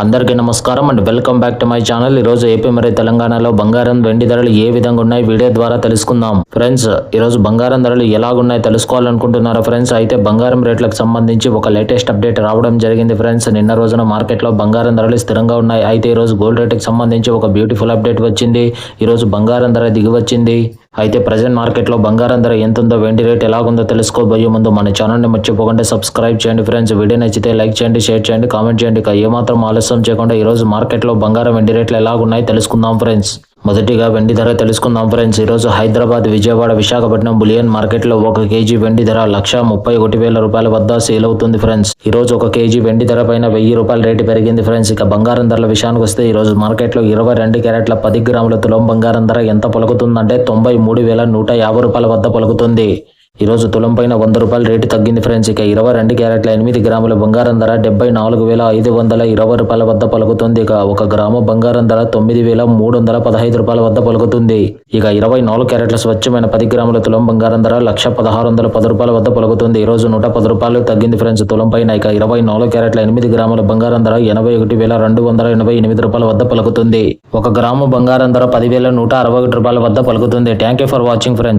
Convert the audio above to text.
అందరికీ నమస్కారం and welcome back to my channel. ఈరోజు రోజు ఏపీ మరియు తెలంగాణలో బంగారం వెండి ధరలు ఏ విధంగా ఉన్నాయి వీడియో ద్వారా తెలుసుకుందాం. ఫ్రెండ్స్ ఈరోజు బంగారం ధరలు ఎలాగున్నాయి తెలుసుకోవాలనుకుంటున్నారా ఫ్రెండ్స్? అయితే బంగారం రేట్లకు సంబంధించి ఒక లేటెస్ట్ అప్డేట్ రావడం జరిగింది ఫ్రెండ్స్. నిన్న రోజున మార్కెట్లో బంగారం ధరలు స్థిరంగా ఉన్నాయి. అయితే ఈరోజు గోల్డ్ రేట్కి సంబంధించి ఒక బ్యూటిఫుల్ అప్డేట్ వచ్చింది. ఈరోజు బంగారం ధర దిగి వచ్చింది. అయితే ప్రజెంట్ మార్కెట్లో బంగారం ధర ఎంత ఉందో వెండి రేట్ ఎలాగుందో తెలుసుకోబోయే ముందు మన ఛానల్ని మర్చిపోకుండా. సబ్స్క్రైబ్ చేయండి ఫ్రెండ్స్. వీడియో నచ్చితే లైక్ చేయండి షేర్ చేయండి కామెంట్ చేయండి. ఇక ఏమాత్రం ఆలస్యం చేయకుండా ఈరోజు మార్కెట్లో బంగారం వెండి రేట్లు ఎలాగున్నాయి తెలుసుకుందాం ఫ్రెండ్స్. మొదటిగా వెండి ధర తెలుసుకుందాం ఫ్రెండ్స్. ఈరోజు హైదరాబాద్ విజయవాడ విశాఖపట్నం బులియన్ మార్కెట్లో ఒక కేజీ వెండి ధర లక్ష ముప్పై ఒకటి వేల రూపాయల వద్ద సేల్ అవుతుంది ఫ్రెండ్స్. ఈ రోజు ఒక కేజీ వెండి ధర పైన వెయ్యి రూపాయల రేటు పెరిగింది ఫ్రెండ్స్. ఇక బంగారం ధరల విషయానికి వస్తే ఈ రోజు మార్కెట్లో ఇరవై రెండు క్యారెట్ల పది గ్రాముల తులం బంగారం ధర ఎంత పలుకుతుందంటే తొంభై మూడు వేల నూట యాభై రూపాయల వద్ద పలుకుతుంది. ఈరోజు తులం పైన వంద రూపాయల రేటు తగ్గింది ఫ్రెండ్స్. ఇక ఇరవై రెండు క్యారెట్ల ఎనిమిది గ్రాముల బంగారం ధర డెబ్బై నాలుగు వేల ఐదు వందల ఇరవై రూపాయల వద్ద పలుకుతుంది. ఇక ఒక గ్రాము బంగారం ధర తొమ్మిది వేల మూడు వందల పదహైదు రూపాయల వద్ద పలుకుతుంది. ఇక ఇరవై నాలుగు క్యారెట్ల స్వచ్ఛమైన పది గ్రాముల తులం బంగారం ధర లక్ష పదహారు వందల పది రూపాయల వద్ద పలుకుతుంది. ఈరోజు నూట పది రూపాయలు తగ్గింది ఫ్రెండ్స్ తులం పైన. ఇక ఇరవై నాలుగు క్యారెట్ల ఎనిమిది గ్రాముల బంగారం ధర ఎనభై ఒకటి వేల రెండు వందల ఎనభై ఎనిమిది రూపాయల వద్ద పలుకుతుంది. ఒక గ్రాము బంగారం ధర పదివేల నూట అరవై ఒకటి రూపాయల వద్ద పలుకుతుంది. Thank you for watching friends